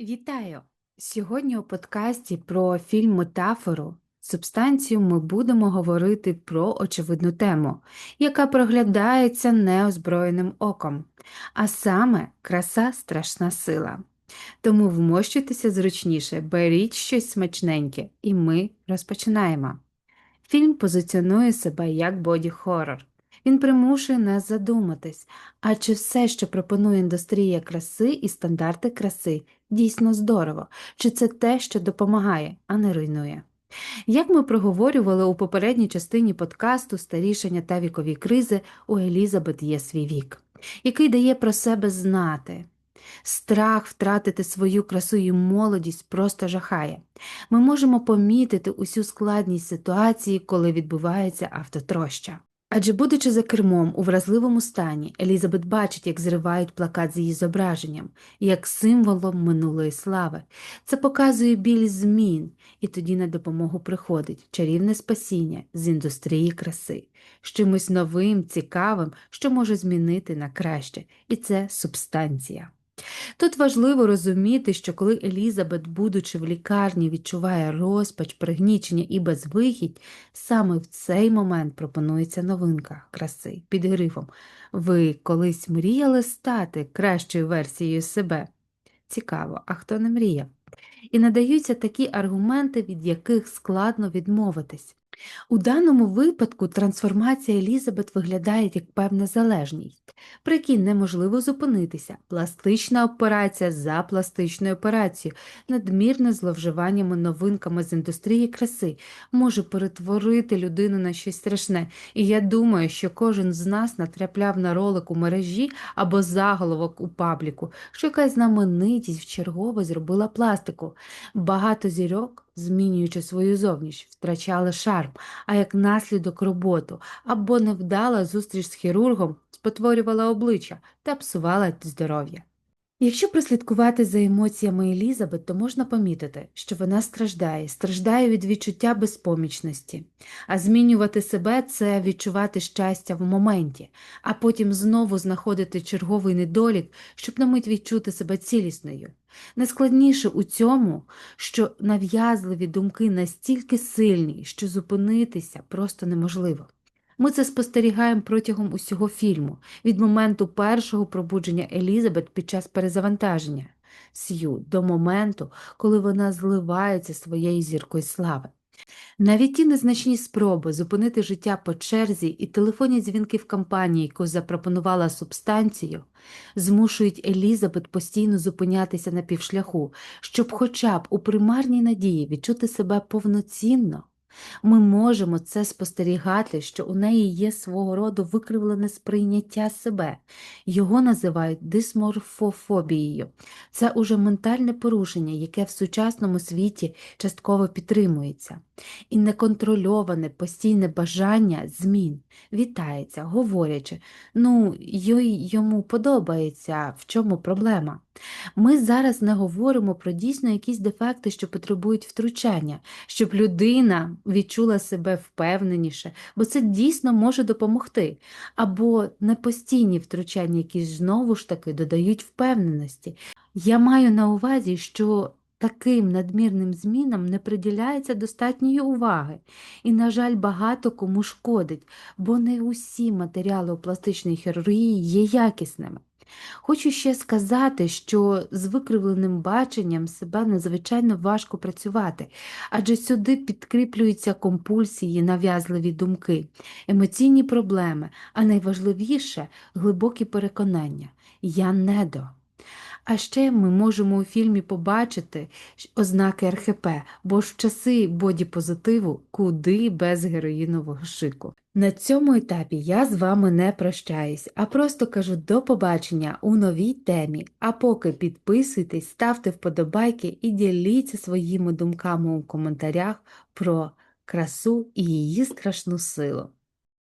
Вітаю! Сьогодні у подкасті про фільм Метафору субстанцію ми будемо говорити про очевидну тему, яка проглядається неозброєним оком, а саме краса страшна сила. Тому вмощуйтеся зручніше, беріть щось смачненьке, і ми розпочинаємо. Фільм позиціонує себе як боді-хоррор. Він примушує нас задуматись, а чи все, що пропонує індустрія краси і стандарти краси, дійсно здорово, чи це те, що допомагає, а не руйнує. Як ми проговорювали у попередній частині подкасту Старішання та вікові кризи у Елізабет є свій вік, який дає про себе знати. Страх втратити свою красу і молодість просто жахає. Ми можемо помітити усю складність ситуації, коли відбувається автотроща. Адже, будучи за кермом у вразливому стані, Елізабет бачить, як зривають плакат з її зображенням, як символом минулої слави. Це показує біль змін, і тоді на допомогу приходить чарівне спасіння з індустрії краси, з чимось новим, цікавим, що може змінити на краще, і це субстанція. Тут важливо розуміти, що коли Елізабет, будучи в лікарні, відчуває розпач, пригнічення і безвихідь, саме в цей момент пропонується новинка краси під грифом. Ви колись мріяли стати кращою версією себе? Цікаво, а хто не мріяв? І надаються такі аргументи, від яких складно відмовитись. У даному випадку трансформація Елізабет виглядає як певна залежність, при якій неможливо зупинитися, пластична операція за пластичною операцією, надмірне зловживаннями новинками з індустрії краси може перетворити людину на щось страшне. І я думаю, що кожен з нас натрапляв на ролик у мережі або заголовок у пабліку, що якась знаменитість вчергове зробила пластику. Багато зірок змінюючи свою зовнішність, втрачали шарм, а як наслідок роботу або невдала зустріч з хірургом спотворювала обличчя та псувала здоров'я. Якщо прослідкувати за емоціями Елізабет, то можна помітити, що вона страждає, страждає від відчуття безпомічності, а змінювати себе це відчувати щастя в моменті, а потім знову знаходити черговий недолік, щоб на мить відчути себе цілісною. Найскладніше у цьому, що нав'язливі думки настільки сильні, що зупинитися просто неможливо. Ми це спостерігаємо протягом усього фільму, від моменту першого пробудження Елізабет під час перезавантаження Сью до моменту, коли вона зливається своєю зіркою слави. Навіть ті незначні спроби зупинити життя по черзі і телефонні дзвінки в компанії, яку запропонувала субстанцію, змушують Елізабет постійно зупинятися на півшляху, щоб хоча б у примарній надії відчути себе повноцінно. Ми можемо це спостерігати, що у неї є свого роду викривлене сприйняття себе, його називають дисморфофобією. Це уже ментальне порушення, яке в сучасному світі частково підтримується, і неконтрольоване постійне бажання змін вітається, говорячи, ну, їй йому подобається, в чому проблема. Ми зараз не говоримо про дійсно якісь дефекти, що потребують втручання, щоб людина відчула себе впевненіше, бо це дійсно може допомогти. Або непостійні втручання, які знову ж таки додають впевненості. Я маю на увазі, що таким надмірним змінам не приділяється достатньої уваги, і, на жаль, багато кому шкодить, бо не усі матеріали у пластичній хірургії є якісними. Хочу ще сказати, що з викривленим баченням себе надзвичайно важко працювати, адже сюди підкріплюються компульсії, нав'язливі думки, емоційні проблеми, а найважливіше глибокі переконання я недо. А ще ми можемо у фільмі побачити ознаки РХП, бо ж в часи бодіпозитиву куди без героїнового шику. На цьому етапі я з вами не прощаюсь, а просто кажу до побачення у новій темі. А поки підписуйтесь, ставте вподобайки і діліться своїми думками у коментарях про красу і її страшну силу.